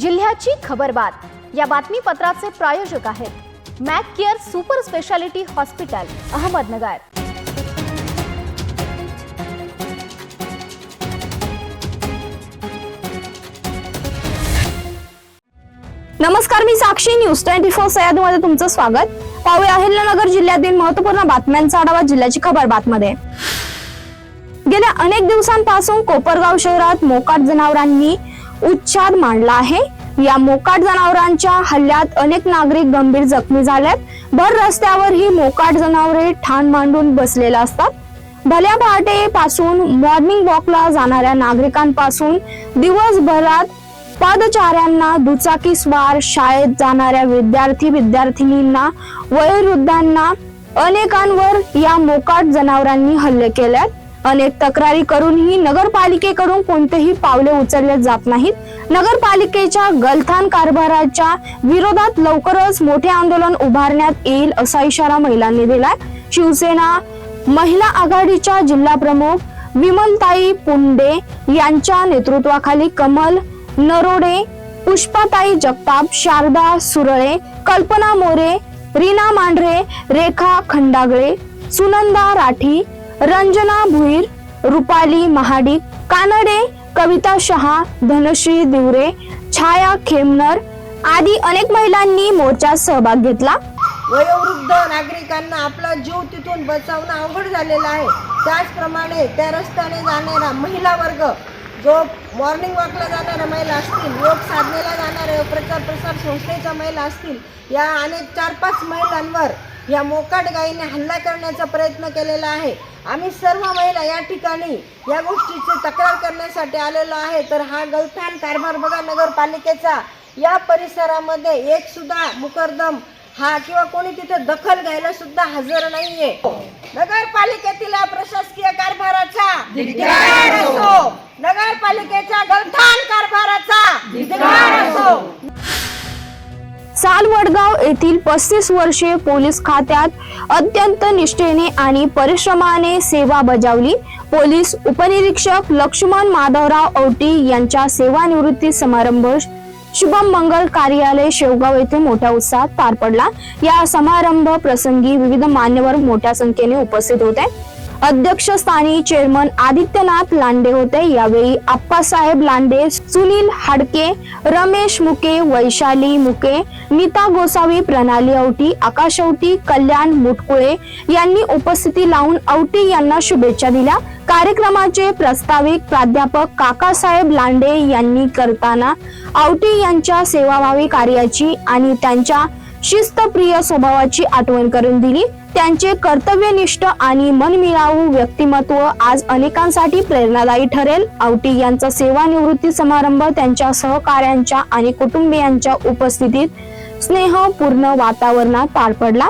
जिल्ह्याची खबरबात या बातमीपत्राचे प्रायोजक आहेत Mac care super speciality hospital Ahmednagar. नमस्कार मी साक्षी. न्यूज ट्वेंटी फोर सह्याद्रीमध्ये तुमचं स्वागत. पाहूया अहिल्यानगर जिल्ह्यातील महत्त्वपूर्ण बातम्यांचा आढावा जिल्ह्याची खबर बातमध्ये. गेल्या अनेक दिवसांपासून कोपरगाव शहरात मोकाट जनावरांनी उच्चार मांडला आहे. या मोकाट जनावरांच्या हल्ल्यात अनेक नागरिक गंभीर जखमी झालेत. भर रस्त्यावर ही मोकाट जनावरे ठाण मांडून बसलेल्या असतात. भल्या पहाटे पासून मॉर्निंग वॉकला जाणाऱ्या नागरिकांपासून दिवसभरात पादचाऱ्यांना दुचाकी स्वार शाळेत जाणाऱ्या विद्यार्थी विद्यार्थिनींना वयोवृद्धांना अनेकांवर या मोकाट जनावरांनी हल्ले केल्यात अनेक तक्रारी करूनही नगरपालिकेकडून कोणतेही पावले उचलले जात नाहीत. नगरपालिकेच्या गलथान कारभाराच्या विरोधात लवकरच मोठे आंदोलन उभारण्यात येईल असा इशारा महिलांनी दिलाय. शिवसेना महिला आघाडीच्या जिल्हा प्रमुख विमलताई पुंडे यांच्या नेतृत्वाखाली कमल नरोडे पुष्पाताई जगताप शारदा सुरळे कल्पना मोरे रीना मांढरे रेखा खंडागळे सुनंदा राठी रंजना भुईर रुपाली महाडिक कानडे कविता शहा धनश्री दिवरे छाया खेमनर आदी अनेक महिलांनी मोर्चात सहभाग घेतला. वयोवृद्ध नागरिकांना आपला जीव तिथून बचावणं अवघड झालेलं आहे. त्याचप्रमाणे त्या रस्त्याने जाणारा महिला वर्ग जो मॉर्निंग वॉकला जाणाऱ्या महिला असतील योग साधनेला जाणाऱ्या प्रचार प्रसार संस्थेच्या महिला असतील या अनेक चार पाच महिलांवर या मोकाट गायीने हल्ला करण्याचा प्रयत्न केलेला आहे. आम्ही सर्व महिला या ठिकाणी या गोष्टीची तक्रार करण्यासाठी आलेलो आहे. तर हा गलथान कारभार बघा नगरपालिकेचा. या परिसरामध्ये एक सुद्धा मुकरदम हा किंवा कोणी तिथे दखल घ्यायला सुद्धा हजर नाहीये. नगरपालिकेतील प्रशासकीय कारभाराचा नगरपालिकेच्या गलथान कारभाराचा सालवडगाव येथील पस्तीस वर्षीय पोलीस खात्यात अत्यंत निष्ठेने आणि परिश्रमाने सेवा बजावली. पोलीस उपनिरीक्षक लक्ष्मण माधवराव औटी यांच्या सेवानिवृत्ती समारंभ शुभम मंगल कार्यालय शेवगाव येथे मोठ्या उत्साहात पार पडला. या समारंभ प्रसंगी विविध मान्यवर मोठ्या संख्येने उपस्थित होते. अध्यक्षस्थानी चेअरमन आदित्यनाथ लांडे होते. यावेळी आप्पासाहेब लांडे सुनील हाडके रमेश मुके वैशाली मुके नीता गोसावी प्रणाली औटी आकाश औटी कल्याण मुटकुळे यांनी उपस्थिती लावून औटी यांना शुभेच्छा दिल्या. कार्यक्रमाचे प्रस्ताविक प्राध्यापक काकासाहेब लांडे यांनी करताना आवटी यांच्या सेवाभावी कार्याची आणि त्यांच्या शिस्तप्रिय स्वभावाची आठवण करून दिली. त्यांचे कर्तव्यनिष्ठ आणि मनमिळावू व्यक्तिमत्व आज अनेकांसाठी प्रेरणादायी ठरेल. आवटी यांचा सेवानिवृत्ती समारंभ त्यांच्या सहकाऱ्यांच्या आणि कुटुंबियांच्या उपस्थितीत स्नेहपूर्ण वातावरणात पार पडला.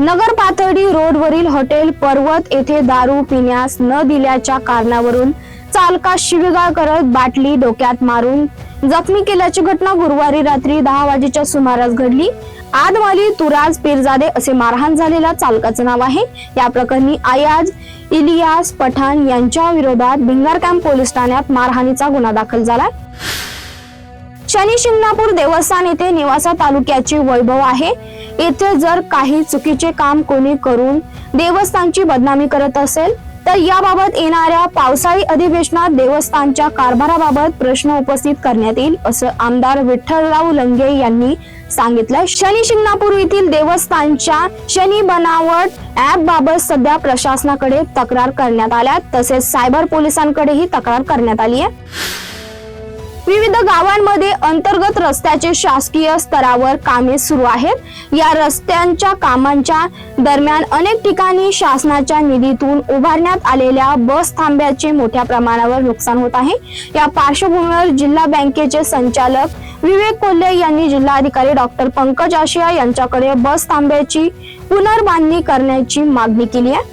नगर पातळी रोडवरील हॉटेल पर्वत येथे दारू पिण्यास न दिल्याच्या कारणावरून चालकास शिवीगाळ करत बाटली डोक्यात मारून जखमी केल्याची घटना गुरुवारी रात्री दहा वाजेच्या सुमारास घडली. आदवाली तुराज पीरजादे असे मारहाण झालेल्या चालकाचं नाव आहे. या प्रकरणी आयाज इलियास पठाण यांच्या विरोधात भिंगार कॅम्प पोलीस ठाण्यात मारहाणीचा गुन्हा दाखल झाला. शनी शिंगणापूर देवस्थान येथे निवासा तालुक्याचे वैभव आहे. येथे जर काही चुकीचे काम कोणी करून देवस्थानची बदनामी करत असेल तर याबाबत येणाऱ्या पावसाळी अधिवेशनात देवस्थानच्या कारभाराबाबत प्रश्न उपस्थित करण्यात येईल असं आमदार विठ्ठलराव लंगे यांनी सांगितलंय. शनी शिंगणापूर येथील देवस्थानच्या शनी बनावट ऍप बाबत सध्या प्रशासनाकडे तक्रार करण्यात आल्या तसेच सायबर पोलिसांकडेही तक्रार करण्यात आली आहे. विविध गावांमध्ये अंतर्गत रस्त्याचे शासकीय स्तरावर कामे सुरू आहेत. या रस्त्यांच्या कामांच्या दरम्यान अनेक ठिकाणी शासनाच्या निधीतून उभारण्यात आलेल्या बस थांब्याचे मोठ्या प्रमाणावर नुकसान होत आहे. या पार्श्वभूमीवर जिल्हा बँकेचे संचालक विवेक कोल्हे यांनी जिल्हाधिकारी डॉक्टर पंकज आशिया यांच्याकडे बस थांब्याची पुनर्बांधणी करण्याची मागणी केली आहे.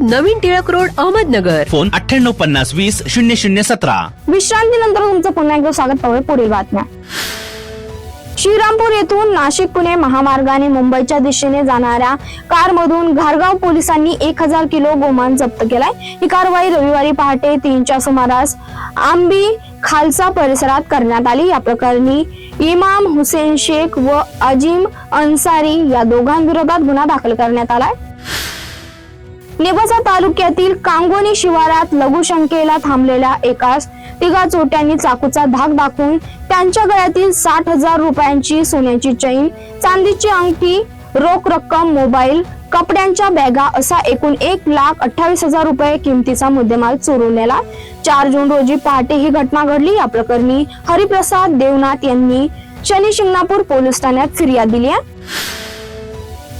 नवीन टिळक रोड अहमदनगर. फोन अठ्ठ्याण्णव पन्नास वीस शून्य शून्य सतरा. विश्रांतीनंतर तुमचं पुन्हा एकदा स्वागत पाहूया पुढील बातम्या. श्रीरामपूर येथून नाशिक पुणे महामार्गाने मुंबईच्या दिशेने जाणाऱ्या कारमधून घारगाव पोलिसांनी एक हजार किलो गोमान जप्त केलाय. ही कारवाई रविवारी पहाटे तीनच्या सुमारास आंबी खालसा परिसरात करण्यात आली. या प्रकरणी इमाम हुसेन शेख व अजिम अन्सारी या दोघांविरोधात गुन्हा दाखल करण्यात आलाय. नेवासा तालुक्यातील कांगोनी शिवारात लघुशंकेला थांबलेल्या एकास तिघा चोट्यांनी चाकूचा धाक दाखवून त्यांच्या गळ्यातील साठ हजार रुपयांची सोन्याची चैन चांदीची अंगठी रोख रक्कम मोबाईल कपड्यांच्या बॅगा असा एकूण एक लाख अठ्ठावीस हजार रुपये किमतीचा मुद्देमाल चोरून नेला चार जून रोजी पहाटे ही घटना घडली. या प्रकरणी हरिप्रसाद देवनाथ यांनी शनी शिंगणापूर पोलीस ठाण्यात फिर्याद दिली आहे.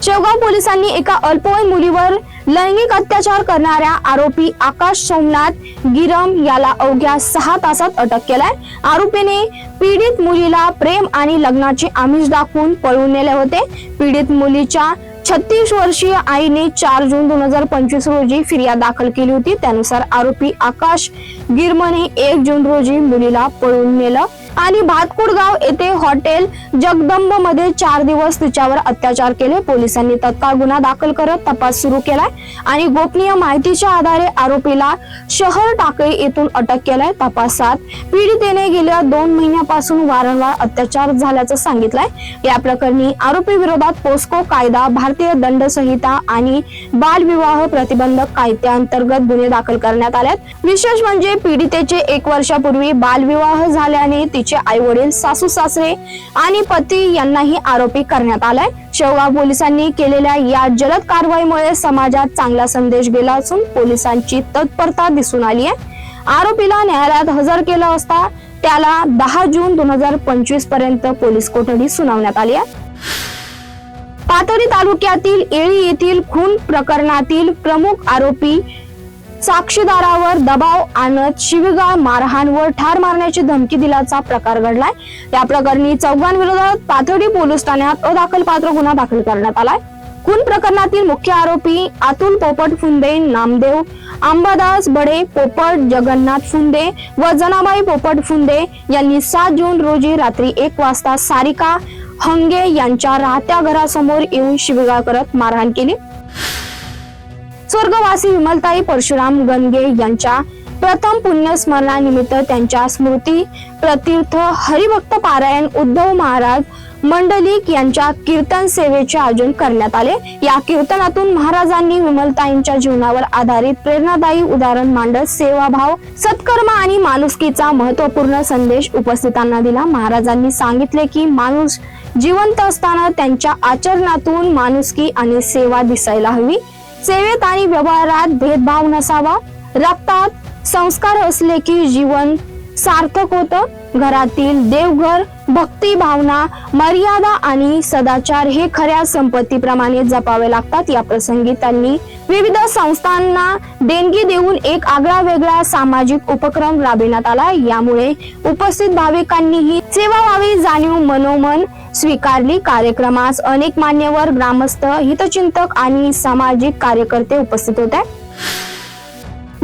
शेवगाव पोलिसांनी एका अल्पवयीन मुलीवर लैंगिक अत्याचार करणाऱ्या आरोपी आकाश सोमनाथ गिरम याला अवघ्या सहा तासात अटक केलाय. आरोपीने पीडित मुलीला प्रेम आणि लग्नाचे आमिष दाखवून पळून नेले होते. पीडित मुलीच्या छत्तीस वर्षीय आईने चार जून दोन हजार पंचवीस रोजी फिर्याद दाखल केली होती. त्यानुसार आरोपी आकाश गिरमने एक जून रोजी मुलीला पळून नेलं. आणि भातकुडगाव येथे हॉटेल जगदंबमध्ये चार दिवस तिच्यावर अत्याचार केले. पोलिसांनी तत्काळ गुन्हा दाखल करत तपास सुरू केलाय आणि गोपनीय माहितीच्या आधारे आरोपीला शहर टाकळी येथून अटक केलाय. तपासात पीडितेने गेल्या दोन महिन्यापासून वारंवार अत्याचार झाल्याचं सांगितलंय. या प्रकरणी आरोपी विरोधात पोस्को कायदा भारतीय दंड संहिता आणि बालविवाह प्रतिबंधक कायद्याअंतर्गत गुन्हे दाखल करण्यात आलेत. विशेष म्हणजे पीडितेचे एक वर्षापूर्वी बालविवाह झाल्याने मुलीचे आई वडील सासू सासरे आणि पती यांनाही आरोपी करण्यात आलाय. शेवगाव पोलिसांनी केलेल्या या जलद कारवाईमुळे समाजात चांगला संदेश गेला असून पोलिसांची तत्परता दिसून आली आहे. आरोपीला न्यायालयात हजर केलं असता त्याला दहा जून दोन हजार पंचवीसपर्यंत पोलीस कोठडी सुनावण्यात आली आहे. पाथरी तालुक्यातील येळी येथील खून प्रकरणातील प्रमुख आरोपी साक्षीदारावर दबाव आणत शिवीगाळ मारहाण व ठार मारण्याची धमकी दिल्याचा प्रकार घडलाय. या प्रकरणी चौघांविरोधात पाथर्डी पोलीस ठाण्यात अदाखलपात्र गुन्हा दाखल करण्यात आलाय. खून प्रकरणातील मुख्य आरोपी अतुल पोपट फुंदे नामदेव अंबादास बडे पोपट जगन्नाथ फुंदे व जनाबाई पोपट फुंदे यांनी सात जून रोजी रात्री एक वाजता सारिका हंगे यांच्या राहत्या घरासमोर येऊन शिवीगाळ करत मारहाण केली. स्वर्गवासी विमलताई परशुराम गणगे यांच्या प्रथम पुण्यस्मरणानिमित्त त्यांच्या स्मृती प्रतीर्थ हरिभक्त पारायण उद्धव महाराज मंडलिक यांच्या कीर्तन सेवेचे आयोजन करण्यात आले. या कीर्तनातून महाराजांनी विमलताईंच्या जीवनावर आधारित प्रेरणादायी उदाहरण मांडत सेवाभाव सत्कर्म आणि माणुसकीचा महत्त्वपूर्ण संदेश उपस्थितांना दिला. महाराजांनी सांगितले की माणूस जिवंत असताना त्यांच्या आचरणातून माणुसकी आणि सेवा दिसायला हवी. सेवेत आणि व्यवहारात भेदभाव नसावा. रक्तात संस्कार असले की जीवन सार्थक होतं. घरातील देवघर भक्ती भावना मर्यादा आणि सदाचार हे खऱ्या संपत्तीप्रमाणे जपावे लागतात. या प्रसंगी त्यांनी विविध संस्थांना देणगी देऊन एक आगळा वेगळा सामाजिक उपक्रम राबविण्यात आला. यामुळे उपस्थित भाविकांनीही सेवाभावी जाणीव मनोमन स्वीकारली. कार्यक्रमास अनेक मान्यवर ग्रामस्थ हितचिंतक आणि सामाजिक कार्यकर्ते उपस्थित होते.